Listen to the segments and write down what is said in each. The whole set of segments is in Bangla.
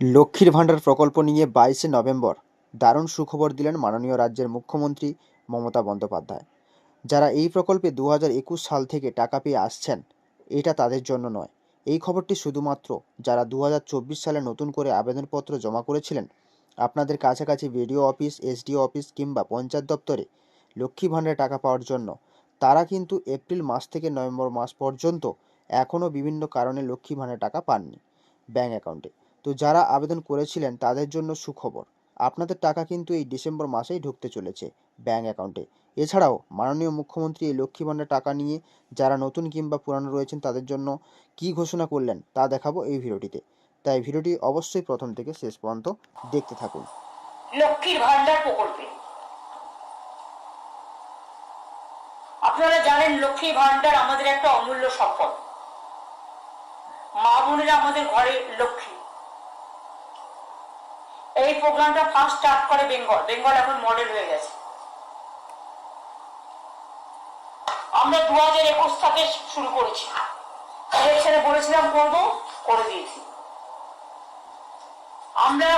লক্ষ্মীর ভাণ্ডার প্রকল্প নিয়ে বাইশে নভেম্বর দারুণ সুখবর দিলেন মাননীয় রাজ্যের মুখ্যমন্ত্রী মমতা বন্দ্যোপাধ্যায়। যারা এই প্রকল্পে দু হাজার একুশ সাল থেকে টাকা পেয়ে আসছেন, এটা তাদের জন্য নয়। এই খবরটি শুধুমাত্র যারা দু হাজার চব্বিশ সালে নতুন করে আবেদনপত্র জমা করেছিলেন, আপনাদের কাছাকাছি বিডিও অফিস, এসডিও অফিস কিংবা পঞ্চায়েত দপ্তরে লক্ষ্মী ভাণ্ডারে টাকা পাওয়ার জন্য, তারা কিন্তু এপ্রিল মাস থেকে নভেম্বর মাস পর্যন্ত এখনও বিভিন্ন কারণে লক্ষ্মী ভাণ্ডার টাকা পাননি। ব্যাঙ্ক অ্যাকাউন্টে। তো যারা আবেদন করেছিলেন তাদের জন্য সুখবর। আপনাদের টাকা কিন্তু এই ডিসেম্বর মাসেই ঢুকতে চলেছে ব্যাঙ্ক অ্যাকাউন্টে। এছাড়াও মাননীয় মুখ্যমন্ত্রী এই লক্ষ্মী ভাণ্ডার টাকা নিয়ে যারা নতুন কিংবা পুরানো রয়েছেন তাদের জন্য কী ঘোষণা করলেন তা দেখাবো এই ভিডিওটিতে। তাই ভিডিওটি অবশ্যই প্রথম থেকে শেষ পর্যন্ত দেখতে থাকুন। লক্ষ্মীর ভান্ডার প্রকল্পে। আপনারা জানেন লক্ষ্মী ভান্ডার আমাদের একটা অমূল্য মা বোনেরা আমাদের ঘরে লক্ষ্মী। এই প্রোগ্রামটা ফার্স্ট স্টার্ট করে বেঙ্গল বেঙ্গল এখন মডেল হয়ে গেছে। আমরা দু হাজার একুশ থেকে শুরু করেছি। ইলেকশনে বলেছিলাম করব, করে দিয়েছি। আমরা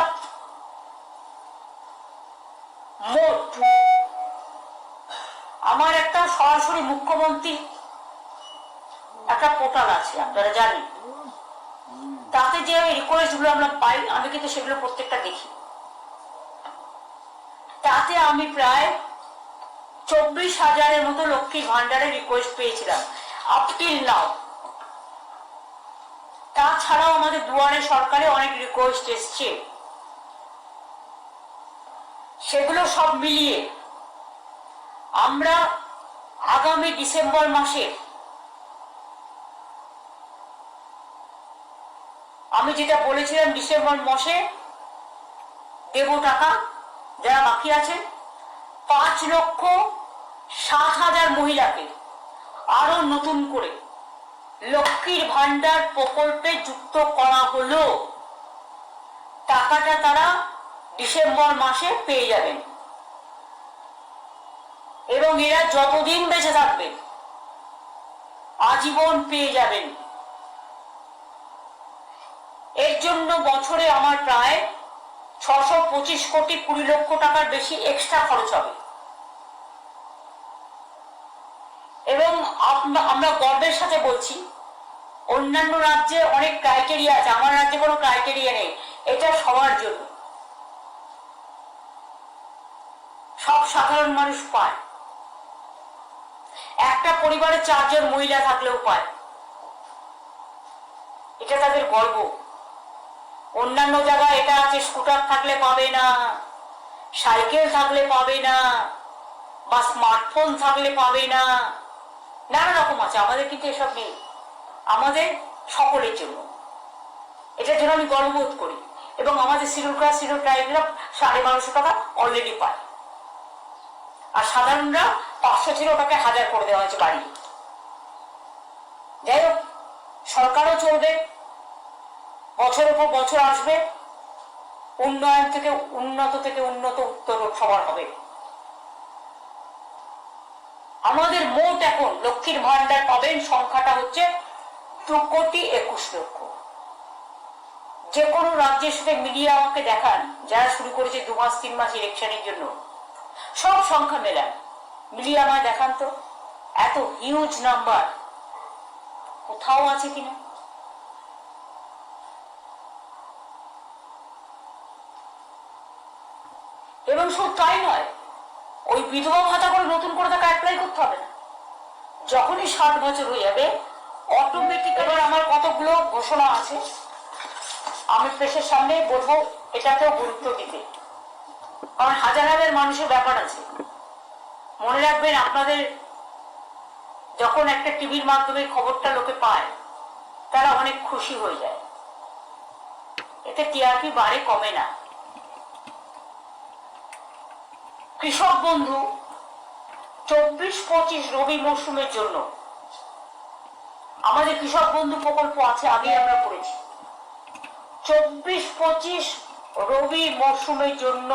মোট আমার একটা সরাসরি মুখ্যমন্ত্রী একটা পোর্টাল আছে, আপনারা জানেন। তাতে যে রিকোয়েস্টগুলো আমরা পাই, আমি কিন্তু সেগুলো প্রত্যেকটা দেখি। তাতে আমি প্রায় চব্বিশ হাজারের মতো লক্ষ্মী ভান্ডারের রিকোয়েস্ট পেয়েছিলাম আপ টিল নাও তাছাড়াও আমাদের দুয়ারে সরকারে অনেক রিকোয়েস্ট এসছে। সেগুলো সব মিলিয়ে আমরা আগামী ডিসেম্বর মাসে আমি যেটা বলেছিলাম ডিসেম্বর মাসে, দেব টাকা যারা বাকি আছেন পাঁচ লক্ষ সাত হাজার মহিলাকে আরও নতুন করে লক্ষ্মীর ভান্ডার প্রকল্পে যুক্ত করা হলো। টাকাটা তারা ডিসেম্বর মাসে পেয়ে যাবেন। এবং এরা যতদিন বেঁচে থাকবে আজীবন পেয়ে যাবেন। এর জন্য বছরে আমার প্রায় ছশো পঁচিশ কোটি কুড়ি লক্ষ টাকার বেশি এক্সট্রা খরচ হবে। এবং আমরা গর্বের সাথে বলছি, অন্যান্য রাজ্যে অনেক ক্রাইটেরিয়া আছে, আমার রাজ্যে কোনো ক্রাইটেরিয়া নেই, এটা সবার জন্য। সব সাধারণ মানুষ পায়। একটা পরিবারে চারজন মহিলা থাকলেও পায়। এটা তাদের গর্ব। অন্যান্য জায়গায় এটা আছে স্কুটার থাকলে পাবে না সাইকেল থাকলে পাবে না, বা স্মার্টফোন থাকলে পাবে না, নানা রকম আছে, আমাদের কিন্তু এসব নেই। আমাদের সকলের জন্য। এটার জন্য আমি গর্ববোধ করি। এবং আমাদের শিডিউল ক্লাস শিডিউল ট্রাইবেরা সাড়ে বারোশো টাকা অলরেডি পায়। আর সাধারণরা পাঁচশো ছিল, ওটাকে হাজার করে দেওয়া হয়েছে বাড়ি যাই হোক, সরকারও চলবে বছরের পর বছর আসবে, উন্নয়ন থেকে উন্নত থেকে উন্নত উত্তর সবার হবে। আমাদের মোট এখন লক্ষ্মীর ভান্ডার পাবেন সংখ্যাটা হচ্ছে দু কোটি একুশ লক্ষ। যে কোনো রাজ্যের সাথে মিলিয়ে আমাকে দেখান, যারা শুরু করেছে দু মাস, তিন মাস ইলেকশনের জন্য। সব সংখ্যা মেলান। মিলিয়ে আমায় দেখান তো। এত হিউজ নাম্বার কোথাও আছে কিনা? শুধু তাই নয়, ওই বিধবা ভাতা করে নতুন করে তাকে অ্যাপ্লাই করতে হবে না। যখনই ষাট বছর হয়ে যাবে অটোমেটিক এবার আমার কতগুলো ঘোষণা আছে, আমি প্রেসের সামনে বলব, এটাকেও গুরুত্ব দিতে। কারণ হাজার হাজার মানুষের ব্যাপার আছে। মনে রাখবেন, আপনাদের যখন একটা টিভির মাধ্যমে খবরটা লোকে পায়, তারা অনেক খুশি হয়ে যায়। এতে টিআরপি বাড়ে কমে না। কৃষক বন্ধু, চব্বিশ পঁচিশ রবি মরশুমের জন্য। আমাদের কৃষক বন্ধু প্রকল্প আছে আগে আমরা করেছি। চব্বিশ পঁচিশ রবি মরশুমের জন্য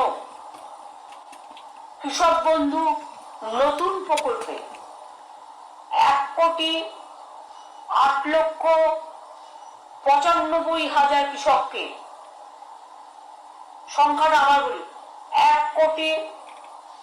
কৃষক বন্ধু নতুন প্রকল্পে এক কোটি আট লক্ষ পঁচানব্বই হাজার কৃষককে সংখ্যাটা আবার বলি, এক কোটি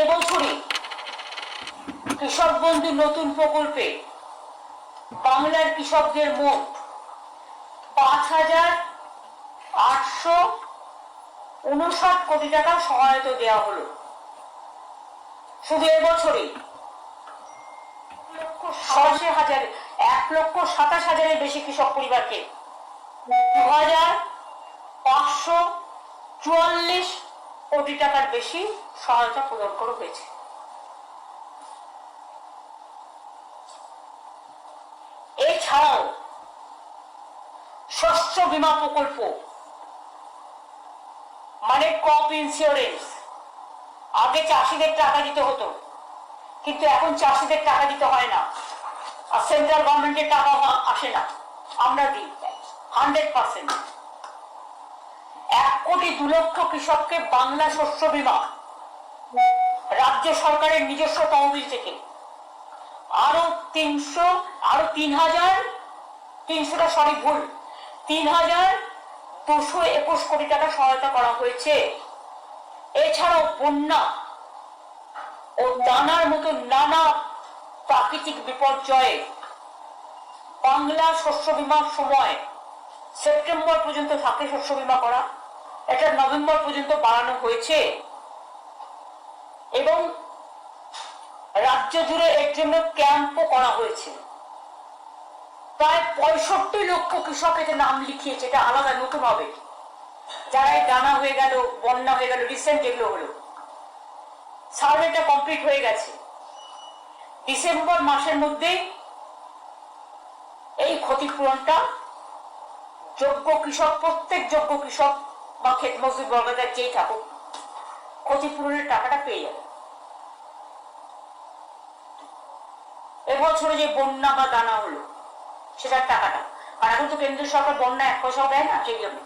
এবছরই কৃষক বন্ধু নতুন প্রকল্পে বাংলার কৃষকদের মোট পাঁচ হাজার আটশো উনষাট কোটি টাকা সহায়তা দেওয়া হলো। শুধু এবছরেই সরাসরি হাজার, এক লক্ষ সাতাশ হাজারের বেশি কৃষক পরিবারকে দু হাজার পাঁচশো চুয়াল্লিশ কোটি টাকার বেশি, সহায়তা প্রদান করা হয়েছে। এছাড়াও, শস্য বীমা প্রকল্প মানে ক্রপ ইন্স্যুরেন্স আগে চাষিদের টাকা দিতে হতো, কিন্তু এখন চাষিদের টাকা দিতে হয় না। আর সেন্ট্রাল গভর্নমেন্টের টাকা আসে না। আমরা দিই। হান্ড্রেড পার্সেন্ট এক কোটি দু লক্ষ কৃষককে বাংলা শস্য বীমা। রাজ্য সরকারের নিজস্ব তহবিল থেকে। আরও তিনশো, আরও তিন হাজার, তিনশোটা সরি ভুল। তিন হাজার দুশো একুশ কোটি টাকা সহায়তা করা হয়েছে। এছাড়াও বন্যা ও দানার মতো নানা প্রাকৃতিক বিপর্যয়ে বাংলা শস্য বীমার সময় সেপ্টেম্বর পর্যন্ত থাকে শস্য বীমা করা। এটা নভেম্বর পর্যন্ত বাড়ানো হয়েছে। এবং রাজ্য জুড়ে এর জন্য ক্যাম্পও করা হয়েছে। প্রায় পঁয়ষট্টি লক্ষ কৃষক এতে নাম লিখিয়েছে এটা আলাদা, নতুন হবে। যারা দানা হয়ে গেল, বন্যা হয়ে গেল রিসেন্ট যেগুলো হলো। সার্ভেটা কমপ্লিট হয়ে গেছে। ডিসেম্বর মাসের মধ্যেই এই ক্ষতিপূরণটা যোগ্য কৃষক, প্রত্যেক যোগ্য কৃষক বা ক্ষেত মজুর বর্গাদার যেই থাকুক, ক্ষতিপূরণের টাকাটা পেয়ে যাবে। এবছরে যে বন্যা বা দানা হলো, সেটার টাকাটা। আর এখন তো কেন্দ্রীয় সরকার বন্যা এক পয়সাও দেয় না, সেই জন্য।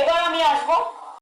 এবার আমি আসব